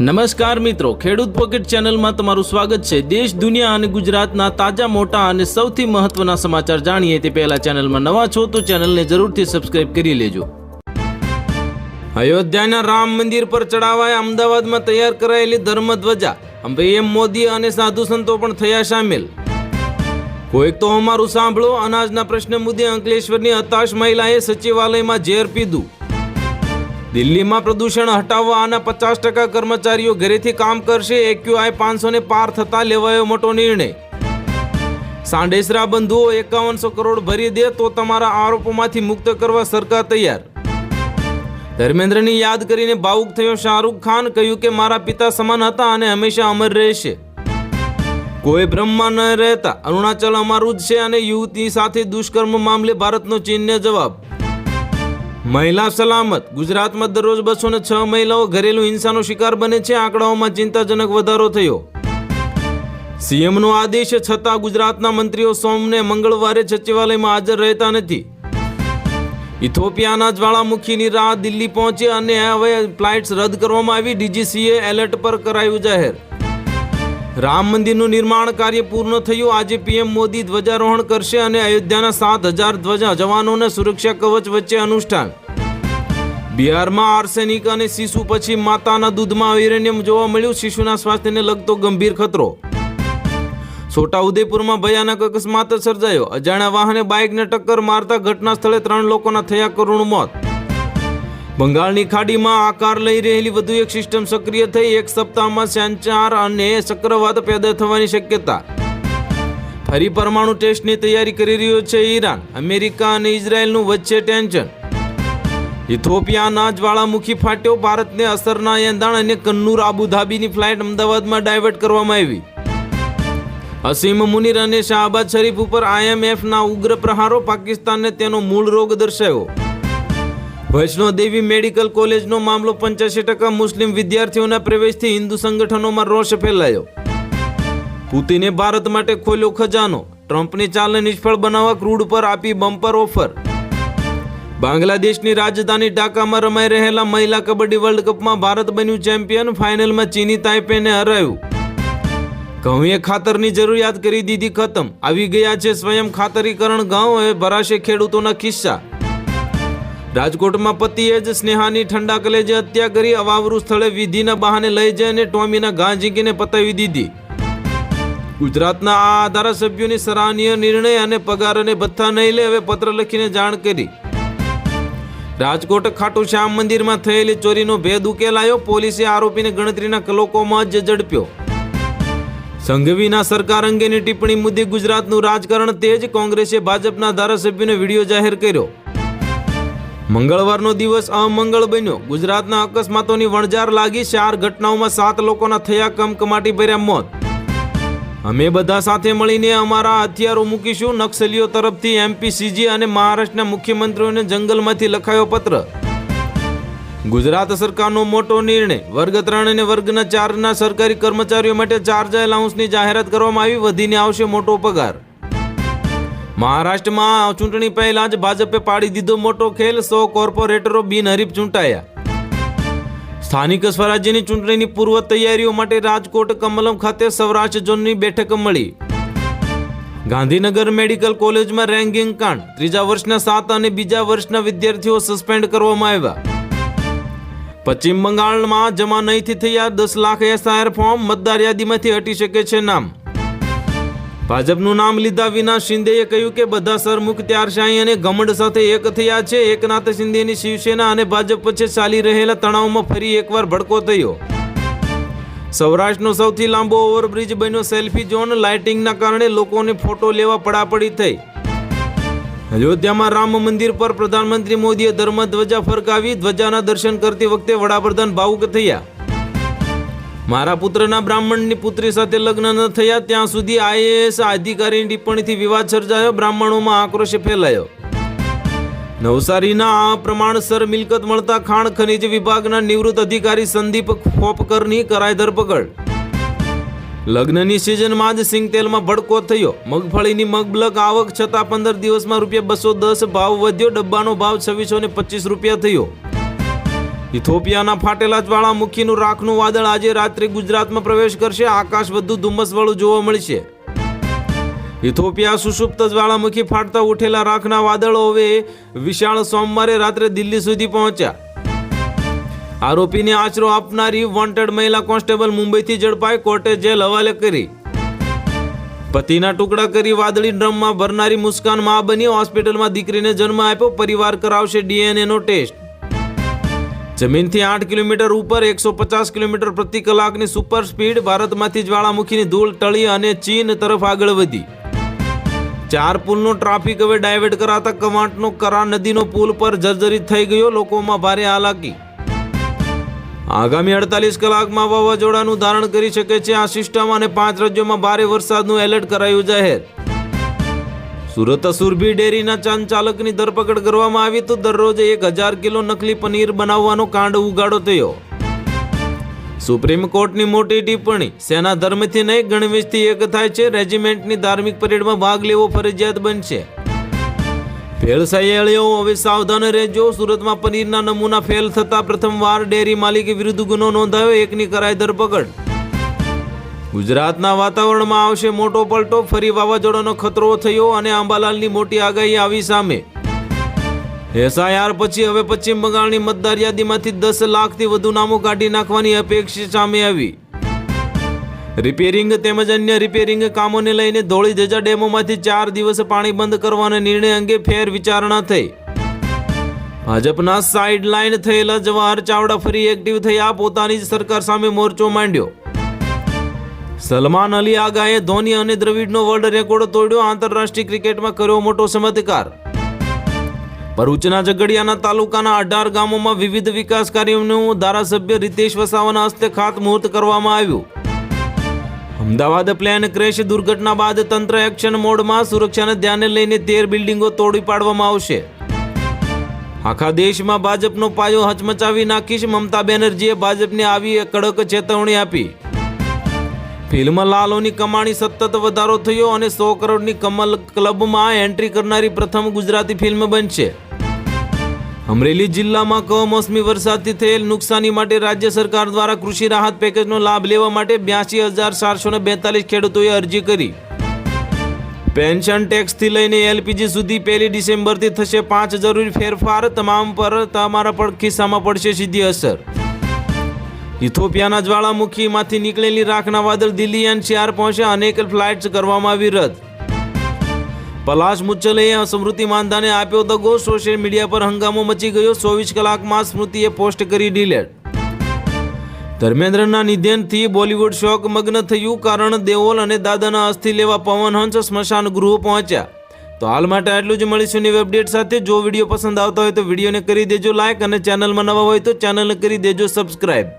નમસ્કાર મિત્રો, ખેડૂત પોકેટ ચેનલમાં તમારું સ્વાગત છે. દેશ, દુનિયા અને ગુજરાતના તાજા, મોટા અને સૌથી મહત્વના સમાચાર જાણીએ તે પહેલા ચેનલમાં નવા છો તો ચેનલને જરૂરથી સબસ્ક્રાઇબ કરી લેજો. અયોધ્યાના રામ મંદિર પર ચડાવાય અમદાવાદમાં તૈયાર કરાયેલી ધર્મધ્વજા. પીએમ મોદી અને સાધુ સંતો પણ થયા સામેલ. કોઈક તો અમારું સાંભળો, અનાજના પ્રશ્ન મુદ્દે અંકલેશ્વરની હતાશ મહિલાએ સચિવાલયમાં ઝેર પીધું. દિલ્હીમાં પ્રદૂષણ હટાવવા આના પચાસ ટકા કર્મચારીઓ ઘરેથી કામ કરશે, એક્યુઆઈ પાંચસો ને પાર થતા લેવાયો મોટો નિર્ણય. સાંડેસરા બંધુઓ એકાવનસો કરોડ ભરી દે તો તમારા આરોપોમાંથી મુક્ત કરવા સરકાર તૈયાર. ધર્મેન્દ્રની યાદ કરીને ભાવુક થયો શાહરૂખ ખાન, કહ્યું કે મારા પિતા સમાન હતા અને હંમેશા અમર રહેશે. કોઈ બ્રહ્મા ન રહેતા. અરુણાચલ અમારું જ છે અને યુવતી સાથે દુષ્કર્મ મામલે ભારતનો ચીનને જવાબ. મહિલા સલામત. ગુજરાતમાં દરરોજ બસો ને છ મહિલાઓ ઘરેલુ હિંસાનો શિકાર બને છે. આંકડાઓમાં ચિંતાજનક વધારો થયો. સીએમનો આદેશ છતાં ગુજરાતના મંત્રીઓ સોમને મંગળવારે સચિવાલયમાં હાજર રહેતા નથી. ઇથોપિયાના જ્વાળામુખીની રાહ દિલ્હી પહોંચી અને હવે ફ્લાઇટ્સ રદ કરવામાં આવી. ડીજીસીએ એલર્ટ પર કરાયું જાહેર. રામ મંદિરનું નિર્માણ કાર્ય પૂર્ણ થયું. આજે પીએમ મોદી ધ્વજારોહણ કરશે અને અયોધ્યાના સાત હજાર ધ્વજા જવાનોને સુરક્ષા કવચ વચ્ચે અનુષ્ઠાન. બિહારમાં આર્સેનિક અને શિશુ પછી માતાના દૂધમાં યુરેનિયમ જોવા મળ્યું. શિશુના સ્વાસ્થ્યને લગતો ગંભીર ખતરો. છોટાઉદેપુરમાં ભયાનક અકસ્માત સર્જાયો. અજાણ્યા વાહને બાઇકને ટક્કર મારતા ઘટના સ્થળે ત્રણ લોકોના થયા કરુણ મોત. બંગાળની ખાડીમાં આકાર લઈ રહેલી વધુ એક સિસ્ટમ સક્રિય થઈ. એક સપ્તાહમાં સંચાર અને ચક્રવાત પેદા થવાની શક્યતા. ફરી પરમાણુ ટેસ્ટની તૈયારી કરી રહ્યો છે ઈરાન, અમેરિકા અને ઇઝરાયલનું વચ્ચે ટેન્શન. ઇથોપિયાના જ્વાળામુખી ફાટ્યો. ભારતને અસરના એંધાણ અને કન્નૂર આબુધાબીની ફ્લાઇટ અમદાવાદમાં ડાયવર્ટ કરવામાં આવી. અસીમ મુનિર અને શાહબાદ શરીફ ઉપર આઈએમએફના ઉગ્ર પ્રહારો. પાકિસ્તાનને તેનો મૂળ રોગ દર્શાવ્યો. વૈષ્ણોદેવી મેડિકલ કોલેજનો મામલો પંચ્યાસી ટકા મુસ્લિમ વિદ્યાર્થીઓના પ્રવેશથી હિન્દુ સંગઠનોમાં રોષ ફેલાયો. પુતિને ભારત માટે ખોલ્યો ખજાનો. ટ્રમ્પની ચાલને નિષ્ફળ બનાવવા ક્રૂડ પર આપી બમ્પર ઓફર. બાંગ્લાદેશની રાજધાની ઢાકામાં રમાઈ રહેલા મહિલા કબડ્ડી વર્લ્ડ કપમાં ભારત બન્યું ચેમ્પિયન, ફાઇનલમાં ચીની તાઇપેને હરાયું. ઘઉંએ ખાતરની જરૂરિયાત કરી દીધી ખતમ. આવી ગયા છે સ્વયં ખાતરીકરણ ઘઉં, હવે ભરાશે ખેડૂતોના ખિસ્સા. રાજકોટમાં પતિએ જ સ્નેહાની ઠંડા કલેજે હત્યા કરી અવાવરું સ્થળે વિધિના બહાને લઈ જઈ અને ટોમીના ઘા ઝીંકીને પતાવી દીધી. ગુજરાતના આ ધારાસભ્યોની સરાહનીય નિર્ણય અને પગાર અને ભથ્થા નહીં લે હવે પત્ર લખીને જાણ કરી. રાજકોટ ખાટુ શ્યામ મંદિરમાં થયેલી ચોરીનો ભેદ ઉકેલાયો, પોલીસે આરોપીને ગણતરીના કલોકોમાં જ ઝડપ્યો. સંઘવીના સરકાર અંગેની ટિપ્પણી મુદ્દે ગુજરાતનું રાજકારણ તેજ, કોંગ્રેસે ભાજપના ધારાસભ્યોને વીડિયો જાહેર કર્યો. મંગળવારનો દિવસ અમંગળ બન્યો. ગુજરાતના અકસ્માતોની વણઝાર લાગી ચાર ઘટનાઓમાં સાત લોકોના થયા કમકમાટી ભર્યા મોત. અમે બધા સાથે મળીને અમારા હથિયારો મૂકીશું. નક્સલીઓ તરફથી એમપી, સીજી અને મહારાષ્ટ્રના મુખ્યમંત્રીઓને જંગલમાંથી લખાયો પત્ર. ગુજરાત સરકારનો મોટો નિર્ણય. વર્ગ ત્રણ અને વર્ગના ચારના સરકારી કર્મચારીઓ માટે ચાર્જ એલાઉન્સની જાહેરાત કરવામાં આવી. વધીને આવશે મોટો પગાર. મહારાષ્ટ્રમાં ચૂંટણી પહેલા જ ભાજપે પાડી દીધો મોટો ખેલ, સો કોર્પોરેટરો બિનહરીફ ચૂંટાયા. સ્થાનિક સ્વરાજ્યની ચૂંટણીની પૂર્વ તૈયારીઓ માટે રાજકોટ, કમલમ ખાતે સૌરાષ્ટ્ર ઝોનની બેઠક મળી. ગાંધીનગર મેડિકલ કોલેજમાં રેન્કિંગ કાંડ, ત્રીજા વર્ષના સાત અને બીજા વર્ષના વિદ્યાર્થીઓ સસ્પેન્ડ કરવામાં આવ્યા. પશ્ચિમ બંગાળમાં જમા નહીંથી થયા દસ લાખ એસઆઈઆર ફોર્મ, મતદાર યાદીમાંથી હટી શકે છે નામ. ભાજપનું નામ લીધા વિના શિંદેએ કહ્યું કે બધા સરમુખ ત્યારશાહી અને ઘમંડ સાથે એક થયા છે. એકનાથ શિંદેની શિવસેના અને ભાજપ વચ્ચે ચાલી રહેલા તણાવમાં ફરી એકવાર ભડકો થયો. સૌરાષ્ટ્રનો સૌથી લાંબો ઓવરબ્રિજ બન્યો સેલ્ફી ઝોન. લાઇટિંગના કારણે લોકોને ફોટો લેવા પડાપડી થઈ. અયોધ્યામાં રામ મંદિર પર પ્રધાનમંત્રી મોદીએ ધર્મધ્વજા ફરકાવી. ધ્વજાના દર્શન કરતી વખતે વડાપ્રધાન ભાવુક થયા. મારા પુત્રના બ્રાહ્મણની પુત્રી સાથે લગ્ન ન થયા, ત્યાં સુધી આઈએએસ અધિકારીની ટિપ્પણીથી વિવાદ સર્જાયો, બ્રાહ્મણોમાં આક્રોશ ફેલાયો. નવસારીના પ્રમાણસર મિલકત મળતા ખાણ ખનિજ વિભાગના નિવૃત્ત અધિકારી સંદીપ ખોપકરની કરાય ધરપકડ. લગ્નની સિઝનમાં જ સિંગતેલમાં ભડકો થયો. મગફળીની મગબલક આવક છતાં પંદર દિવસમાં રૂપિયા બસો દસ ભાવ વધ્યો, ડબ્બાનો ભાવ છવ્વીસો ને પચીસ રૂપિયા થયો. ઇથોપિયાના ફાટેલા જ્વાળામુખીનું રાખનું વાદળ આજે રાત્રે ગુજરાતમાં પ્રવેશ કરશે. આકાશ વધુ ધુમ્મસવાળું જોવા મળશે. ઇથોપિયા સુષુપ્ત જ્વાળામુખી ફાટતા ઉઠેલા રાખના વાદળો હવે વિશાળ સોમવારે રાત્રે દિલ્હી સુધી પહોંચ્યા. આરોપીને આશરો આપનારી વોન્ટેડ મહિલા કોન્સ્ટેબલ મુંબઈથી ઝડપાઈ કોર્ટે જેલ હવાલે કરી. પતિના ટુકડા કરી વાદળી ડ્રમમાં ભરનારી મુસ્કાન મા બની હોસ્પિટલમાં દીકરીને જન્મ આપ્યો. પરિવાર કરાવશે ડીએનએનો ટેસ્ટ. જમીનથી આઠ કિલોમીટર ઉપર એકસો પચાસ કિલોમીટર પ્રતિ કલાકની સુપર સ્પીડ ભારતમાંથી જ્વાળામુખીની ધૂળ ટળી અને ચીન તરફ આગળ વધી. ચાર પુલનો ટ્રાફિક હવે ડાયવર્ટ કરાતા કવાંટનો કરા નદીનો પુલ પર જર્જરિત થઈ ગયો, લોકોમાં ભારે હાલાકી. આગામી અડતાલીસ કલાકમાં વાવાઝોડાનું ધારણ કરી શકે છે આ સિસ્ટમ અને પાંચ રાજ્યોમાં ભારે વરસાદનું એલર્ટ કરાયું જાહેર. સુરત સુરભી ડેરીના ચાંદ ચાલકની ધરપકડ કરવામાં આવી તો દરરોજ એક હજાર કિલો નકલી પનીર બનાવવાનો કાંડ ઉગાડો થયો. સુપ્રીમ કોર્ટની મોટી ટિપ્પણી, સેના ધર્મથી નહીં, ગણવેશથી એક થાય છે, રેજિમેન્ટની ધાર્મિક પરેડમાં ભાગ લેવો ફરજિયાત બનશે. ભેળસેળીઓ હવે સાવધાન રહેજો, સુરતમાં પનીરના નમૂના ફેલ થતા પ્રથમવાર ડેરી માલિકી વિરુદ્ધ ગુનો નોંધાયો, એકની કરાઈ ધરપકડ. ગુજરાતના વાતાવરણમાં આવશે મોટો પલટો. ફરી વાવાઝોડાનો ખતરો થયો અને આંબાલાલની મોટી આગાહી આવી સામે. એસઆઈઆર પછી હવે પશ્ચિમ બંગાળની મતદાર યાદીમાંથી દસ લાખથી વધુ નામો કાઢી નાખવાની અપેક્ષા સામે આવી. રિપેરિંગ તેમજ અન્ય રિપેરિંગ કામોને લઈને ધોળી ધજા ડેમોમાંથી ચાર દિવસ પાણી બંધ કરવાના નિર્ણય અંગે ફેર વિચારણા થઈ. ભાજપના સાઇડલાઇન થયેલા જવાહર ચાવડા ફરી એક્ટિવ થયા. પોતાની જ સરકાર સામે મોરચો માંડ્યો. સલમાન અલી આગાએ ધોની અને દ્રવિડનો વર્લ્ડ રેકોર્ડ તોડ્યો આંતરરાષ્ટ્રીય ક્રિકેટમાં કર્યો મોટો ચમત્કાર ભરૂચના ઝઘડિયાના તાલુકાના અઢાર ગામોમાં વિવિધ વિકાસ કાર્યોનું ધારાસભ્ય રીતેશ વસાવાના હસ્તે ખાતમુહૂર્ત કરવામાં આવ્યું. અમદાવાદ પ્લેન ક્રેશ દુર્ઘટના બાદ તંત્ર એક્શન મોડમાં સુરક્ષાને ધ્યાને લઈને તેર બિલ્ડિંગો તોડી પાડવામાં આવશે. આખા દેશમાં ભાજપનો પાયો હચમચાવી નાખીશ. મમતા બેનર્જીએ ભાજપને આવી કડક ચેતવણી આપી. ફિલ્મ લાલોની કમાણી સતત વધારો થયો અને સો કરોડની કમલ ક્લબમાં એન્ટ્રી કરનારી પ્રથમ ગુજરાતી ફિલ્મ બનશે. અમરેલી જિલ્લામાં કમોસમી વરસાદથી થયેલ નુકસાની માટે રાજ્ય સરકાર દ્વારા કૃષિ રાહત પેકેજનો લાભ લેવા માટે બ્યાસી હજાર ચારસો બેતાલીસ ખેડૂતોએ અરજી કરી. પેન્શન ટેક્સથી લઈને એલપીજી સુધી પહેલી ડિસેમ્બરથી થશે પાંચ જરૂરી ફેરફાર, તમામ પર તમારા પર ખિસ્સામાં પડશે સીધી અસર. ઇથોપિયાના જ્વાળામુખીમાંથી નીકળેલી રાખના વાદળ દિલ્હી એનસીઆર પહોંચ્યા અનેક ફ્લાઇટ્સ કરવામાં આવી રદ. પલાશ મુચ્ચલે સ્મૃતિ માંધાને આપ્યો દગો, સોશિયલ મીડિયા પર હંગામો મચી ગયો, ચોવીસ કલાકમાં સ્મૃતિએ પોસ્ટ કરી ડિલેટ. ધર્મેન્દ્રના નિધનથી બોલિવૂડ શોક મગ્ન થયું કારણ દેઓલ અને દાદાના અસ્થિ લેવા પવન હંસ સ્મશાન ગૃહ પહોંચ્યા. તો હાલ માટે આટલું જ મળીશું નવી અપડેટ સાથે. જો વીડિયો પસંદ આવતા હોય તો વિડીયોને કરી દેજો લાઇક અને ચેનલમાં નવા હોય તો ચેનલને કરી દેજો સબસ્ક્રાઈબ